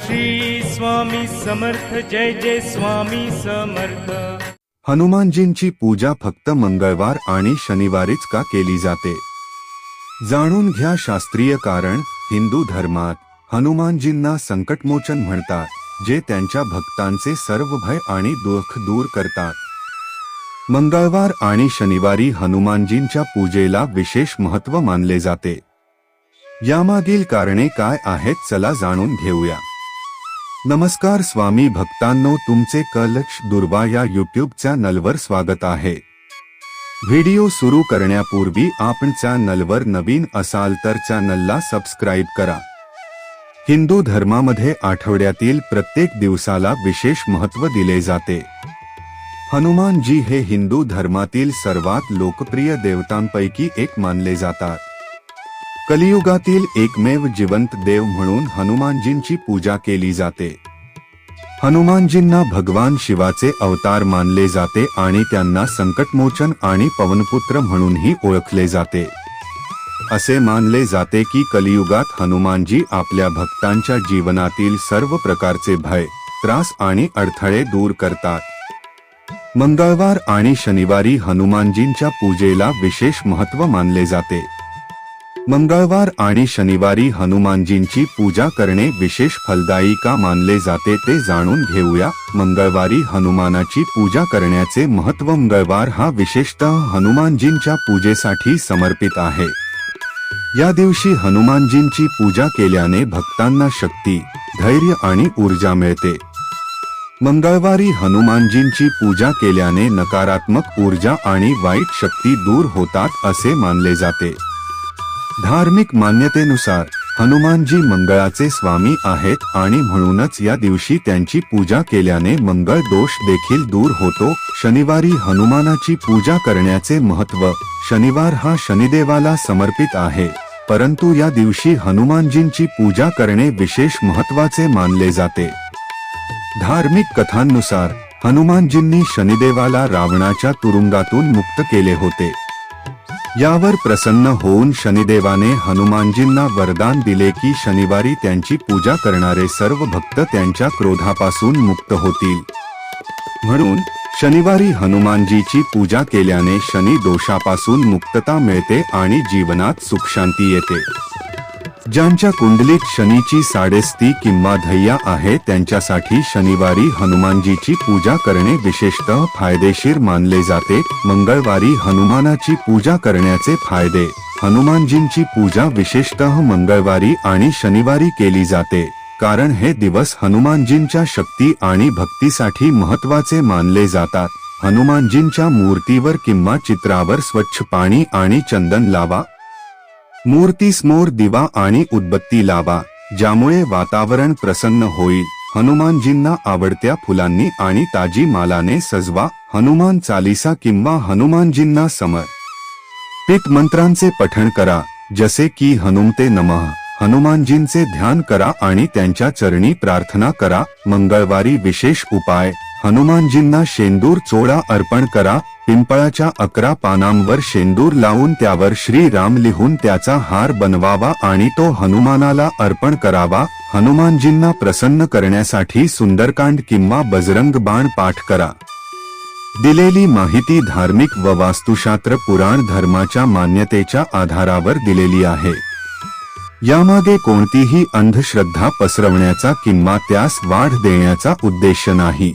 श्री स्वामी समर्थ जय जय स्वामी समर्थ. हनुमानजींची पूजा फक्त मंगळवार आणि शनिवारीच का केली जाते? जाणून घ्या शास्त्रीय कारण हिंदू धर्मात हनुमानजींना संकटमोचन म्हणतात जे त्यांच्या भक्तांचे सर्व भय आणि दुःख दूर करतात. मंगळवार आणि शनिवारी हनुमानजींच्या पूजेला विशेष महत्त्व मानले जाते. यामागील कारणे काय आहेत चला जाणून घेऊया. नमस्कार स्वामी भक्तांनो तुमचे कलक्ष दुर्वा या युट्यूब चॅनलवर स्वागत आहे. व्हिडिओ सुरू करण्यापूर्वी आपण चॅनलवर नवीन असाल तर चॅनलला सबस्क्राईब करा. हिंदू धर्मामध्ये आठवड्यातील प्रत्येक दिवसाला विशेष महत्त्व दिले जाते. हनुमानजी हे हिंदू धर्मातील सर्वात लोकप्रिय देवतांपैकी एक मानले जातात. कलियुगातील एकमेव जिवंत देव म्हणून हनुमानजींची पूजा केली जाते. हनुमानजींना भगवान शिवाचे अवतार मानले जाते आणि त्यांना संकटमोचन आणि पवनपुत्र म्हणूनही ओळखले जाते. असे मानले जाते की कलियुगात हनुमानजी आपल्या भक्तांच्या जीवनातील सर्व प्रकारचे भय त्रास आणि अडथळे दूर करतात. मंगळवार आणि शनिवारी हनुमानजींच्या पूजेला विशेष महत्त्व मानले जाते. मंगळवार आणि शनिवारी हनुमानजींची पूजा करणे विशेष फलदायी का मानले जाते ते जाणून घेऊया. मंगळवारी हनुमानाची पूजा करण्याचे महत्त्व मंगळवार हा विशेषतः हनुमानजींच्या पूजेसाठी समर्पित आहे. या दिवशी हनुमानजींची पूजा केल्याने भक्तांना शक्ती धैर्य आणि ऊर्जा मिळते. मंगळवारी हनुमानजींची पूजा केल्याने नकारात्मक ऊर्जा आणि वाईट शक्ती दूर होतात असे मानले जाते. धार्मिक मान्यतेनुसार हनुमानजी मंगळाचे स्वामी आहेत आणि म्हणूनच या दिवशी त्यांची पूजा केल्याने मंगळ दोष देखील दूर होतो. शनिवारी हनुमानाची पूजा करण्याचे महत्त्व शनिवार हा शनिदेवाला समर्पित आहे. परंतु या दिवशी हनुमानजींची पूजा करणे विशेष महत्त्वाचे मानले जाते. धार्मिक कथांनुसार हनुमानजींनी शनिदेवाला रावणाच्या तुरुंगातून मुक्त केले होते. यावर प्रसन्न होऊन शनिदेवाने हनुमानजींना वरदान दिले की शनिवारी त्यांची पूजा करणारे सर्व भक्त त्यांच्या क्रोधापासून मुक्त होतील. म्हणून शनिवारी हनुमानजीची पूजा केल्याने शनी दोषापासून मुक्तता मिळते आणि जीवनात सुखशांती येते. ज्यांच्या कुंडलीत शनीची साडेस्ती किंवा धैया आहे त्यांच्यासाठी शनिवारी हनुमानजीची पूजा करणे विशेषतः फायदेशीर मानले जाते. मंगळवारी हनुमानाची पूजा करण्याचे फायदे. हनुमानजींची पूजा विशेषतः मंगळवारी आणि शनिवारी केली जाते. कारण हे दिवस हनुमानजींच्या शक्ती आणि भक्तीसाठी महत्त्वाचे मानले जातात. हनुमानजींच्या मूर्तीवर किंवा चित्रावर स्वच्छ पाणी आणि चंदन लावा. मूर्तीसमोर दिवा आणि उदबत्ती लावा ज्यामुळे वातावरण प्रसन्न होईल. हनुमानजींना आवडत्या फुलांनी आणि ताजी मालाने सजवा हनुमान चालिसा किंवा हनुमानजींना समर पित मंत्रांचे पठण करा जसे की हनुमते नमः. हनुमानजींचे ध्यान करा आणि त्यांच्या चरणी प्रार्थना करा. मंगळवारी विशेष उपाय हनुमानजींना शेंदूर चोळा अर्पण करा पिंपळाच्या अकरा पानांवर शेंदूर लावून त्यावर श्रीराम लिहून त्याचा हार बनवावा आणि तो हनुमानाला अर्पण करावा. हनुमानजींना प्रसन्न करण्यासाठी सुंदरकांड किंवा बजरंग बाण पाठ करा. दिलेली माहिती धार्मिक व वास्तुशास्त्र पुराण धर्माच्या मान्यतेच्या आधारावर दिलेली आहे. यामागे कोणतीही अंधश्रद्धा पसरवण्याचा किंवा त्यास वाढ देण्याचा उद्देश नाही.